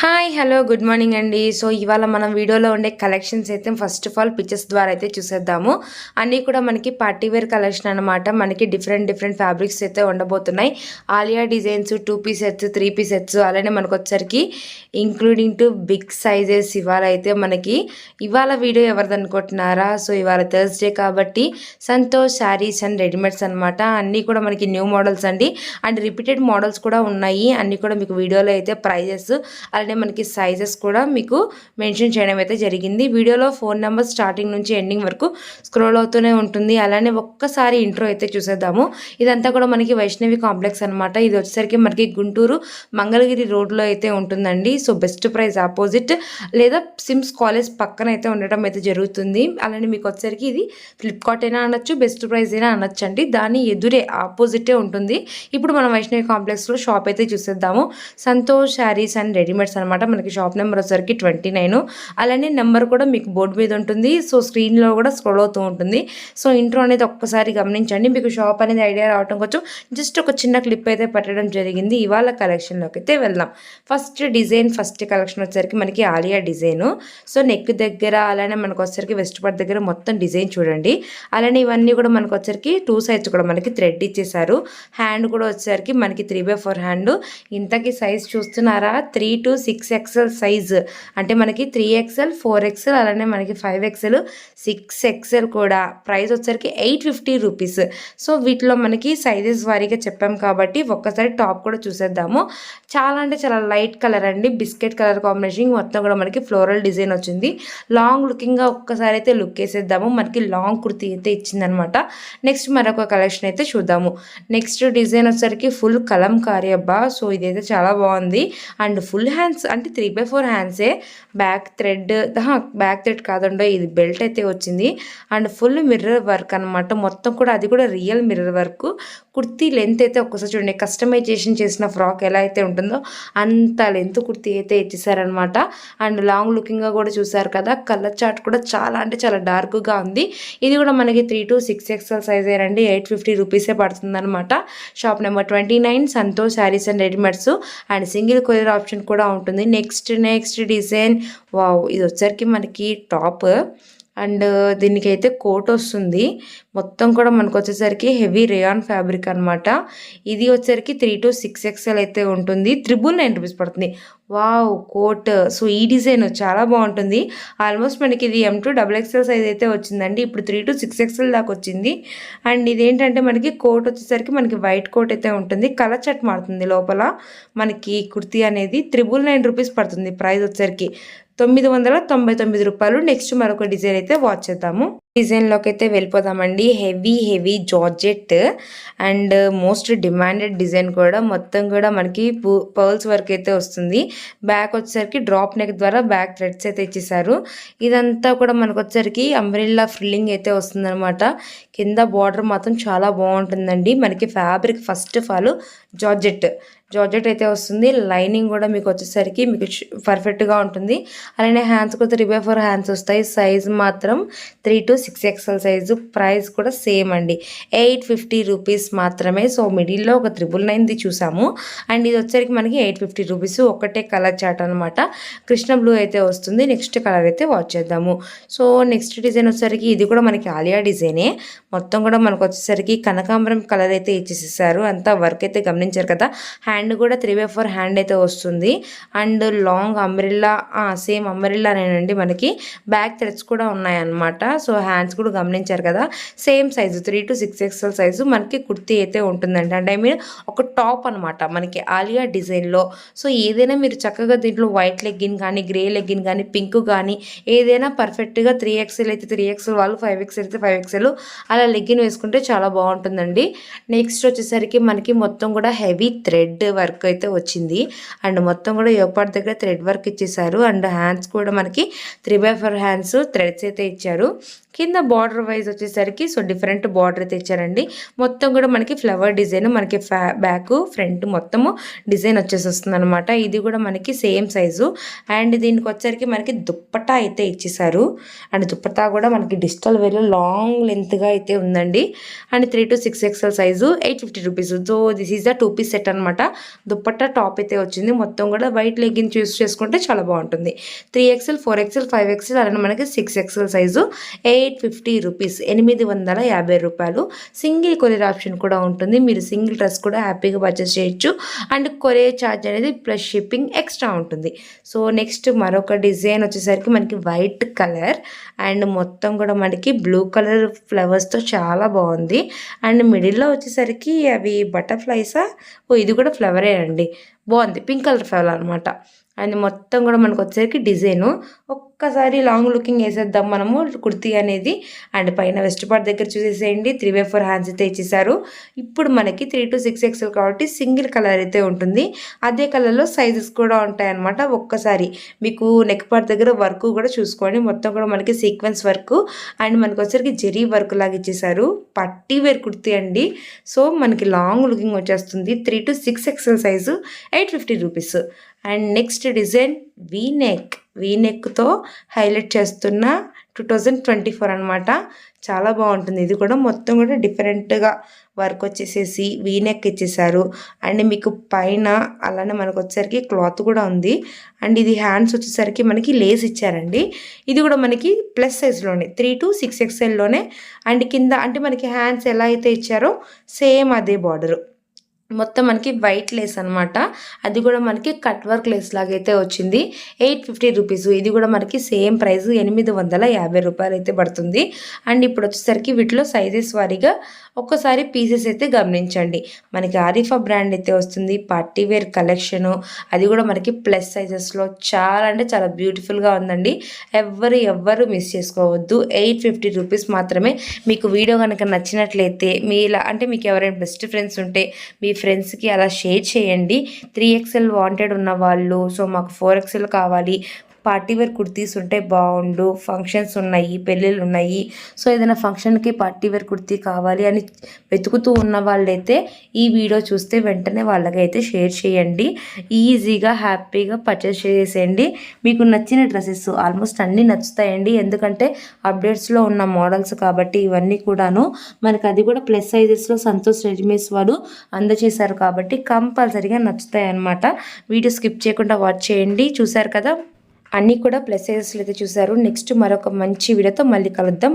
Hi hello good morning అండి. So ఇవాళ మనం వీడియోలో ఉండే కలెక్షన్స్ అయితే ఫస్ట్ ఆఫ్ ఆల్ పిక్చర్స్ ద్వారా అయితే చూసేద్దాము. అన్నీ కూడా మనకి పార్టీ వేర్ కలెక్షన్ అనమాట మనకి డిఫరెంట్ డిఫరెంట్ ఫ్యాబ్రిక్స్ అయితే ఉండబోతున్నాయి. Alia designs two piece sets three piece sets అలానే మనకు వచ్చరికి ఇంక్లూడింగ్ టు బిగ్ సైజెస్ ఇవాళ అయితే మనకి. ఇవాళ వీడియో ఎవరిది అనుకుంటున్నారా? సో ఇవాళ థర్స్డే కాబట్టి సంతోష్ శారీస్ అండ్ రెడీమేడ్స్ అనమాట అన్నీ కూడా మనకి న్యూ మోడల్స్ అండి. అండ్ రిపీటెడ్ మోడల్స్ కూడా ఉన్నాయి. అన్నీ కూడా మీకు వీడియోలో అయితే ప్రైజెస్ అలానే మనకి సైజెస్ కూడా మీకు మెన్షన్ చేయడం అయితే జరిగింది. వీడియోలో ఫోన్ నెంబర్ స్టార్టింగ్ నుంచి ఎండింగ్ వరకు స్క్రోల్ అవుతూనే ఉంటుంది. అలానే ఒక్కసారి ఇంట్రో అయితే చూసేద్దాము. ఇదంతా కూడా మనకి వైష్ణవి కాంప్లెక్స్ అనమాట ఇది వచ్చేసరికి మనకి గుంటూరు మంగళగిరి రోడ్లో అయితే ఉంటుందండి. సో బెస్ట్ ప్రైస్ ఆపోజిట్ లేదా సిమ్స్ కాలేజ్ పక్కన అయితే ఉండటం అయితే జరుగుతుంది. అలానే మీకు వచ్చేసరికి ఇది ఫ్లిప్కార్ట్ అయినా అనొచ్చు బెస్ట్ ప్రైస్ అయినా అనొచ్చు అండి దాని ఎదురే ఆపోజిటే ఉంటుంది. ఇప్పుడు మనం వైష్ణవి కాంప్లెక్స్లో షాప్ అయితే చూసేద్దాము. సంతోష్ శారీస్ అండ్ రెడీమేడ్స్ అనమాట మనకి షాప్ నెంబర్ వచ్చేసరికి ట్వంటీ నైన్. అలానే నెంబర్ కూడా మీకు బోర్డు మీద ఉంటుంది. సో స్క్రీన్లో కూడా స్క్రోల్ అవుతూ ఉంటుంది. సో ఇంట్రో అనేది ఒక్కసారి గమనించండి. మీకు షాప్ అనేది ఐడియా రావడం కొంచెం జస్ట్ ఒక చిన్న క్లిప్ అయితే పెట్టడం జరిగింది. ఇవాళ కలెక్షన్లోకి అయితే వెళ్దాం. ఫస్ట్ డిజైన్ ఫస్ట్ కలెక్షన్ వచ్చేసరికి మనకి ఆలియా డిజైన్. సో నెక్ దగ్గర అలానే మనకు వచ్చేసరికి వెస్ట్ పార్ట్ దగ్గర మొత్తం డిజైన్ చూడండి. అలానే ఇవన్నీ కూడా మనకు వచ్చేసరికి టూ సైడ్స్ కూడా మనకి థ్రెడ్ ఇచ్చేసారు హ్యాండ్ కూడా వచ్చేసరికి మనకి త్రీ బై ఫోర్ హ్యాండ్. ఇంతకి సైజ్ చూస్తున్నారా? Three to six XL size. అంటే మనకి త్రీ ఎక్స్ఎల్ ఫోర్ ఎక్స్ఎల్ అలానే మనకి ఫైవ్ ఎక్స్ఎల్ సిక్స్ ఎక్స్ఎల్ కూడా. ప్రైస్ వచ్చేసరికి ఎయిట్ ఫిఫ్టీ రూపీస్. సో వీటిలో మనకి సైజెస్ వారీగా చెప్పాం కాబట్టి ఒక్కసారి టాప్ కూడా చూసేద్దాము. చాలా అంటే చాలా లైట్ కలర్ అండి. బిస్కెట్ కలర్ కాంబినేషన్ మొత్తం కూడా మనకి ఫ్లోరల్ డిజైన్ వచ్చింది. లాంగ్ లుకింగ్గా ఒక్కసారి అయితే లుక్ వేసేద్దాము. మనకి లాంగ్ కుర్తీ అయితే ఇచ్చిందనమాట. నెక్స్ట్ మరొక కలెక్షన్ అయితే చూద్దాము. నెక్స్ట్ డిజైన్ వచ్చేసరికి ఫుల్ కలంకారీ అబ్బా. సో ఇదైతే చాలా బాగుంది. అండ్ ఫుల్ హ్యాండ్ హ్యాండ్స్ అంటే త్రీ బై ఫోర్ హ్యాండ్సే. బ్యాక్ థ్రెడ్ బ్యాక్ థ్రెడ్ కాదండో ఇది బెల్ట్ అయితే వచ్చింది. అండ్ ఫుల్ మిర్రర్ వర్క్ అనమాట మొత్తం కూడా అది కూడా real mirror work. Kurti length అయితే ఒక్కసారి చూడండి కస్టమైజేషన్ చేసిన ఫ్రాక్ ఎలా అయితే ఉంటుందో అంత లెంత్ కుర్తీ అయితే ఇచ్చేసారనమాట అండ్ లాంగ్ లుకింగ్గా కూడా చూసారు కదా కలర్ చార్ట్ కూడా చాలా అంటే చాలా డార్క్గా ఉంది. ఇది కూడా మనకి three to six XL size అండి ఎయిట్ ఫిఫ్టీ రూపీసే పడుతుందనమాట shop number twenty nine Santosh Sarees and readymades. And single courier option కూడా ఉంటుంది ఉంటుంది. నెక్స్ట్ నెక్స్ట్ డిజైన్ వావ్ ఇది వచ్చరికి మనకి టాప్ అండ్ దీనికైతే కోట్ వస్తుంది. మొత్తం కూడా మనకు వచ్చేసరికి హెవీ రేయాన్ ఫ్యాబ్రిక్ అనమాట ఇది వచ్చేసరికి త్రీ టు సిక్స్ ఎక్స్ఎల్ అయితే ఉంటుంది. త్రిబుల్ నైన్ రూపీస్ పడుతుంది. Wow coat. సో ఈ డిజైన్ చాలా బాగుంటుంది. ఆల్మోస్ట్ మనకి ఇది M to double XL size అయితే వచ్చిందండి. ఇప్పుడు త్రీ టు సిక్స్ ఎక్స్ఎల్ దాకా వచ్చింది. అండ్ ఇదేంటంటే మనకి కోట్ వచ్చేసరికి మనకి వైట్ కోట్ అయితే ఉంటుంది. కలర్ చట్ మారుతుంది లోపల. మనకి కుర్తీ అనేది త్రిబుల్ నైన్ రూపీస్ పడుతుంది ప్రైస్ వచ్చేసరికి. తొమ్మిది వందల తొంభై తొమ్మిది రూపాయలు. నెక్స్ట్ మరొక డిజైన్ అయితే వాచ్ చేద్దాము. డిజైన్లోకి అయితే వెళ్ళిపోదామండి. Heavy heavy georgette and most demanded design కూడా మొత్తం కూడా మనకి పర్ల్స్ వర్క్ అయితే వస్తుంది. బ్యాక్ వచ్చేసరికి డ్రాప్ నెక్ ద్వారా బ్యాక్ థ్రెడ్స్ అయితే ఇచ్చేసారు ఇదంతా కూడా మనకు వచ్చేసరికి అంబ్రిల్లా ఫ్రిల్లింగ్ అయితే వస్తుందన్నమాట. కింద బార్డర్ మాత్రం చాలా బాగుంటుందండి. మనకి fabric first of all georgette georgette అయితే వస్తుంది. లైనింగ్ కూడా మీకు వచ్చేసరికి మీకు పర్ఫెక్ట్గా ఉంటుంది. అలానే హ్యాండ్స్ కూడా త్రీ బై ఫోర్ హ్యాండ్స్ వస్తాయి. సైజ్ మాత్రం three to six XL size price కూడా సేమ్ అండి. ఎయిట్ ఫిఫ్టీ రూపీస్ మాత్రమే. సో మిడిల్లో ఒక త్రిబుల్ నైన్ది చూసాము. అండ్ ఇది వచ్చరికి మనకి ఎయిట్ ఫిఫ్టీ రూపీస్ ఒకటే కలర్ చాట్ అనమాట కృష్ణ బ్లూ అయితే వస్తుంది. నెక్స్ట్ కలర్ అయితే వాచ్ చేద్దాము. సో నెక్స్ట్ డిజైన్ వచ్చేసరికి ఇది కూడా మనకి ఆలియా డిజైనే మొత్తం కూడా మనకు వచ్చేసరికి కనకాంబరం కలర్ అయితే ఇచ్చేసేసారు. అంతా వర్క్ అయితే గమనించారు కదా? హ్యాండ్ కూడా త్రీ బై ఫోర్ హ్యాండ్ అయితే వస్తుంది. అండ్ లాంగ్ అంబ్రిల్లా సేమ్ అంబ్రిల్లానేనండి మనకి. బ్యాక్ థ్రెడ్స్ కూడా ఉన్నాయన్నమాట. సో హ్యాండ్స్ కూడా గమనించారు కదా. Same size three to six XL size మనకి కుర్తీ అయితే ఉంటుందండి. అంటే ఐ మీన్ ఒక టాప్ అనమాట మనకి ఆలియా డిజైన్లో. సో ఏదైనా మీరు చక్కగా దీంట్లో వైట్ లెగ్గిన్ కానీ గ్రే లెగ్గిన్ కానీ పింక్ కానీ ఏదైనా పర్ఫెక్ట్గా త్రీ ఎక్స్ఎల్ అయితే త్రీ ఎక్స్ఎల్ వాళ్ళు ఫైవ్ ఎక్స్ఎల్ అయితే ఫైవ్ ఎక్స్ఎల్ అలా లెగ్గిన్ వేసుకుంటే చాలా బాగుంటుందండి. నెక్స్ట్ వచ్చేసరికి మనకి మొత్తం కూడా హెవీ థ్రెడ్ వర్క్ అయితే వచ్చింది. అండ్ మొత్తం కూడా యోపాట్ దగ్గర థ్రెడ్ వర్క్ ఇచ్చేసారు. అండ్ హ్యాండ్స్ కూడా మనకి three by four hands threads అయితే ఇచ్చారు. కింద బార్డర్ వైజ్ వచ్చేసరికి సో డిఫరెంట్ బార్డర్ అయితే ఇచ్చారండి. మొత్తం కూడా మనకి ఫ్లవర్ డిజైన్ మనకి ఫ్యా బ్యాక్ ఫ్రంట్ మొత్తము డిజైన్ వచ్చేసి వస్తుంది అనమాట ఇది కూడా మనకి సేమ్ సైజు. అండ్ దీనికి వచ్చరికి మనకి దుప్పటా అయితే ఇచ్చేసారు. అండ్ దుప్పటా కూడా మనకి డిజిటల్ వేలో లాంగ్ లెంత్గా అయితే ఉందండి. And three to six XL size eight fifty rupees. So this is the two piece set అనమాట దుప్పట్టా టాప్ అయితే వచ్చింది. మొత్తం కూడా వైట్ లెగ్గిన్ చూస్ చేసుకుంటే చాలా బాగుంటుంది. Three XL four XL five XL అలానే మనకి six XL size eight fifty rupees ఎనిమిది వందల యాభై రూపాయలు. సింగిల్ కొరియర్ ఆప్షన్ కూడా ఉంటుంది. మీరు సింగిల్ డ్రెస్ కూడా హ్యాపీగా పర్చేస్ చేయొచ్చు. అండ్ కొరియర్ ఛార్జ్ అనేది ప్లస్ షిప్పింగ్ ఎక్స్ట్రా ఉంటుంది. సో నెక్స్ట్ మరొక డిజైన్ వచ్చేసరికి మనకి వైట్ కలర్. అండ్ మొత్తం కూడా మనకి బ్లూ కలర్ ఫ్లవర్స్తో చాలా బాగుంది. అండ్ మిడిల్లో వచ్చేసరికి అవి బటర్ఫ్లైసా? ఓ ఇది కూడా ఫ్లవరే అండి. బాగుంది. పింక్ కలర్ ఫ్లవర్ అనమాట అండ్ మొత్తం కూడా మనకు వచ్చేసరికి డిజైను. ఒక్కసారి లాంగ్ లుకింగ్ వేసేద్దాం మనము. కుర్తీ అనేది అండ్ పైన వెస్ట్ పార్ట్ దగ్గర చూసేసేయండి. త్రీ బై ఫోర్ హ్యాండ్స్ అయితే ఇచ్చేసారు. ఇప్పుడు మనకి త్రీ టు సిక్స్ ఎక్స్ఎల్ కాబట్టి సింగిల్ కలర్ అయితే ఉంటుంది. అదే కలర్లో సైజెస్ కూడా ఉంటాయన్నమాట. ఒక్కసారి మీకు నెక్ పార్ట్ దగ్గర వర్క్ కూడా చూసుకోండి. మొత్తం కూడా మనకి సీక్వెన్స్ వర్క్. అండ్ మనకు వచ్చరికి జెరీ వర్క్ లాగా ఇచ్చేసారు. పట్టి వేర్ కుర్తీ అండి. సో మనకి లాంగ్ లుకింగ్ వచ్చేస్తుంది. Three to six XL size eight fifty rupees. And next design V neck V నెక్తో highlight చేస్తున్న టూ థౌజండ్ ట్వంటీ ఫోర్ అనమాట చాలా బాగుంటుంది. ఇది కూడా మొత్తం కూడా డిఫరెంట్గా వర్క్ వచ్చేసేసి వీ నెక్ ఇచ్చేసారు. అండ్ మీకు పైన అలానే మనకు వచ్చేసరికి క్లాత్ కూడా ఉంది. అండ్ ఇది హ్యాండ్స్ వచ్చేసరికి మనకి లేస్ ఇచ్చారండి. ఇది కూడా మనకి ప్లస్ సైజ్లోనే త్రీ టు సిక్స్ ఎక్స్ఎల్లోనే అండ్ కింద అంటే మనకి హ్యాండ్స్ ఎలా అయితే ఇచ్చారో సేమ్ అదే బార్డరు. మొత్తం మనకి వైట్ లేస్ అనమాట అది కూడా మనకి కట్ వర్క్ లేస్ లాగైతే వచ్చింది. ఎయిట్ ఫిఫ్టీ రూపీస్ ఇది కూడా మనకి సేమ్ ప్రైస్ ఎనిమిది వందల యాభై రూపాయలు అయితే పడుతుంది. అండ్ ఇప్పుడు వచ్చేసరికి వీటిలో సైజెస్ వారీగా ఒక్కసారి పీసెస్ అయితే గమనించండి. మనకి ఆరిఫా బ్రాండ్ అయితే వస్తుంది. పార్టీ వేర్ కలెక్షను అది కూడా మనకి ప్లస్ సైజెస్లో చాలా అంటే చాలా బ్యూటిఫుల్గా ఉందండి. ఎవ్వరు ఎవ్వరు మిస్ చేసుకోవద్దు. ఎయిట్ ఫిఫ్టీ రూపీస్ మాత్రమే. మీకు వీడియో కనుక నచ్చినట్లయితే మీ ఇలా అంటే మీకు ఎవరైనా బెస్ట్ ఫ్రెండ్స్ ఉంటే మీ ఫ్రెండ్స్కి అలా షేర్ చేయండి. త్రీ ఎక్స్ఎల్ వాంటెడ్ ఉన్న వాళ్ళు సో మాకు ఫోర్ ఎక్స్ఎల్ కావాలి. పార్టీ వేర్ కుర్తీస్ ఉంటే బాగుండు ఫంక్షన్స్ ఉన్నాయి పెళ్ళిళ్ళు ఉన్నాయి. సో ఏదైనా ఫంక్షన్కి పార్టీ వేర్ కుర్తీ కావాలి అని వెతుకుతూ ఉన్న వాళ్ళైతే ఈ వీడియో చూస్తే వెంటనే వాళ్ళకైతే షేర్ చేయండి. ఈజీగా హ్యాపీగా పర్చేస్ చేసేయండి. మీకు నచ్చిన డ్రెస్సెస్ ఆల్మోస్ట్ అన్నీ నచ్చుతాయండి. ఎందుకంటే అప్డేట్స్లో ఉన్న మోడల్స్ కాబట్టి ఇవన్నీ కూడాను మనకు అది కూడా ప్లస్ సైజెస్లో సంతోష్ రెడ్మేస్ వాడు అందజేశారు కాబట్టి కంపల్సరీగా నచ్చుతాయి అన్నమాట వీడియో స్కిప్ చేయకుండా వాచ్ చేయండి. చూసారు కదా? అన్నీ కూడా ప్లస్ సైజెస్లో అయితే చూసారు నెక్స్ట్ మరొక మంచి వీడియోతో మళ్ళీ కలుద్దాం.